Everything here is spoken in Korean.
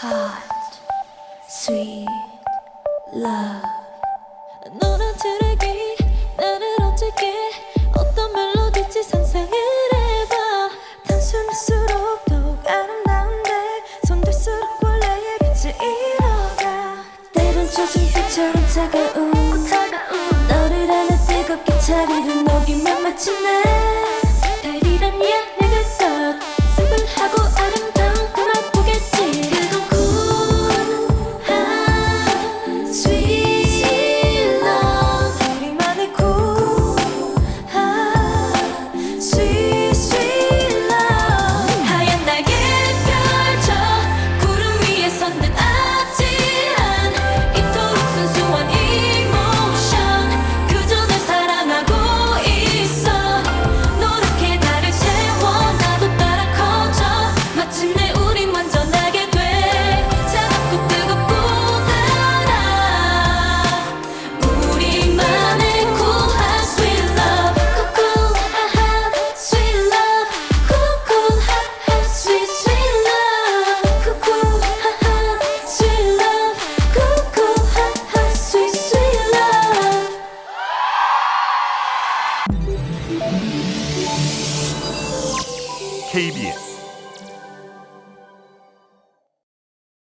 hot, sweet love. 너란 트랙이 나를 얹을게 어떤 멜로디지 상상을 해봐 단순할수록 더욱 아름다운데 손들수록 원래의 빛을 잃어가. 때론 초승달처럼 차가운 너를 안아 뜨겁게 자리를 녹이면 마침내 KBS